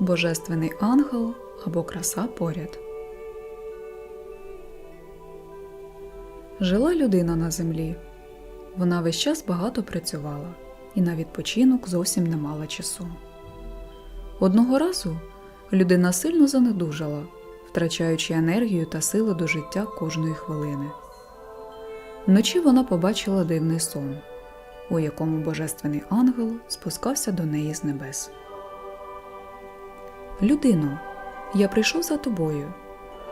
Божественний ангел або краса поряд. Жила людина на землі. Вона весь час багато працювала і на відпочинок зовсім не мала часу. Одного разу людина сильно занедужала, втрачаючи енергію та сили до життя кожної хвилини. Вночі вона побачила дивний сон, у якому божественний ангел спускався до неї з небес. Людино, я прийшов за тобою.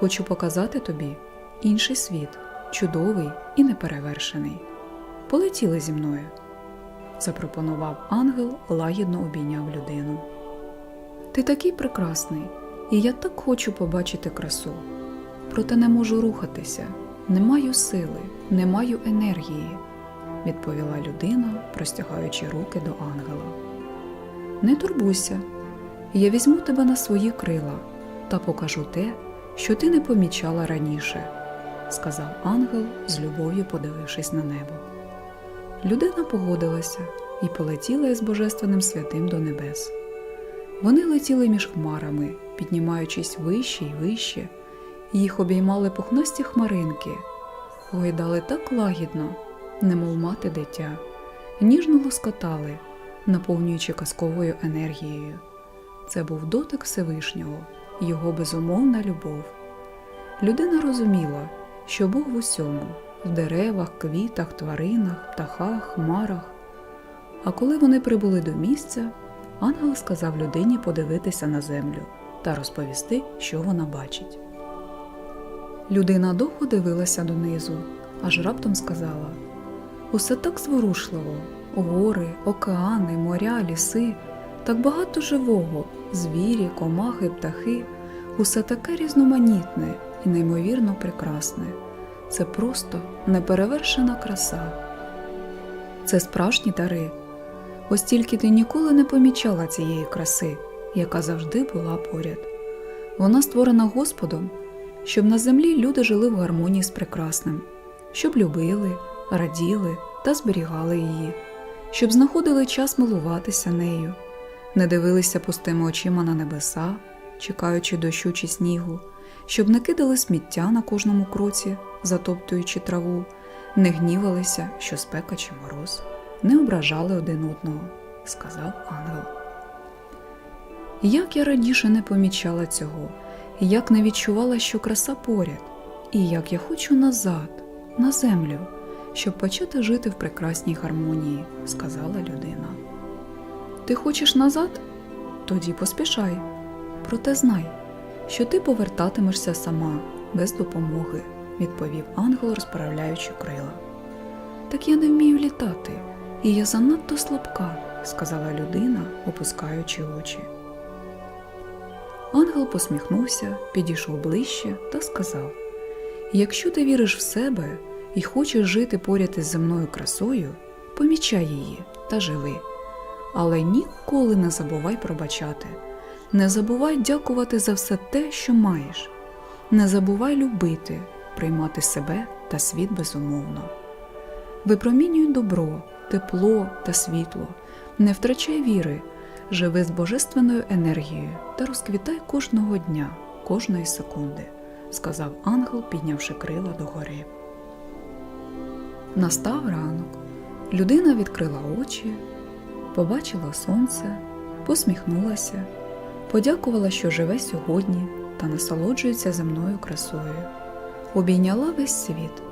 Хочу показати тобі інший світ, чудовий і неперевершений. Полетіли зі мною, запропонував ангел, лагідно обійняв людину. Ти такий прекрасний, і я так хочу побачити красу. Проте не можу рухатися, не маю сили, не маю енергії, відповіла людина, простягаючи руки до ангела. Не турбуйся, я візьму тебе на свої крила та покажу те, що ти не помічала раніше, сказав ангел, з любов'ю подивившись на небо. Людина погодилася і полетіла із божественним святим до небес. Вони летіли між хмарами, піднімаючись вище й вище, і їх обіймали пухнасті хмаринки, гойдали так лагідно, немов мати дитя, ніжно лоскотали, наповнюючи казковою енергією. Це був дотик Всевишнього, його безумовна любов. Людина розуміла, що Бог в усьому в деревах, квітах, тваринах, птахах, хмарах. А коли вони прибули до місця, ангел сказав людині подивитися на землю та розповісти, що вона бачить. Людина довго дивилася донизу, аж раптом сказала: Усе так зворушливо гори, океани, моря, ліси, так багато живого, звірі, комахи, птахи, усе таке різноманітне і неймовірно прекрасне. Це просто неперевершена краса. Це справжні дари. Ось тільки ти ніколи не помічала цієї краси, яка завжди була поряд. Вона створена Господом, щоб на землі люди жили в гармонії з прекрасним, щоб любили, раділи та зберігали її, щоб знаходили час милуватися нею, не дивилися пустими очима на небеса, чекаючи дощу чи снігу, щоб не кидали сміття на кожному кроці, затоптуючи траву, не гнівалися, що спека чи мороз, не ображали один одного, сказав ангел. Як я раніше не помічала цього, як не відчувала, що краса поряд, і як я хочу назад, на землю, щоб почати жити в прекрасній гармонії, сказала людина. Ти хочеш назад? Тоді поспішай. Проте знай, що ти повертатимешся сама, без допомоги, відповів ангел, розправляючи крила. Так я не вмію літати, і я занадто слабка, сказала людина, опускаючи очі. Ангел посміхнувся, підійшов ближче та сказав: Якщо ти віриш в себе і хочеш жити поряд із земною красою, помічай її та живи. Але ніколи не забувай пробачати, не забувай дякувати за все те, що маєш, не забувай любити, приймати себе та світ безумовно. Випромінюй добро, тепло та світло, не втрачай віри, живи з божественною енергією та розквітай кожного дня, кожної секунди, сказав ангел, піднявши крила догори. Настав ранок. Людина відкрила очі, побачила сонце, посміхнулася, подякувала, що живе сьогодні та насолоджується земною красою, обійняла весь світ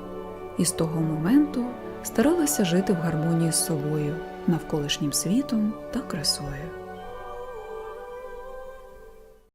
і з того моменту старалася жити в гармонії з собою, навколишнім світом та красою.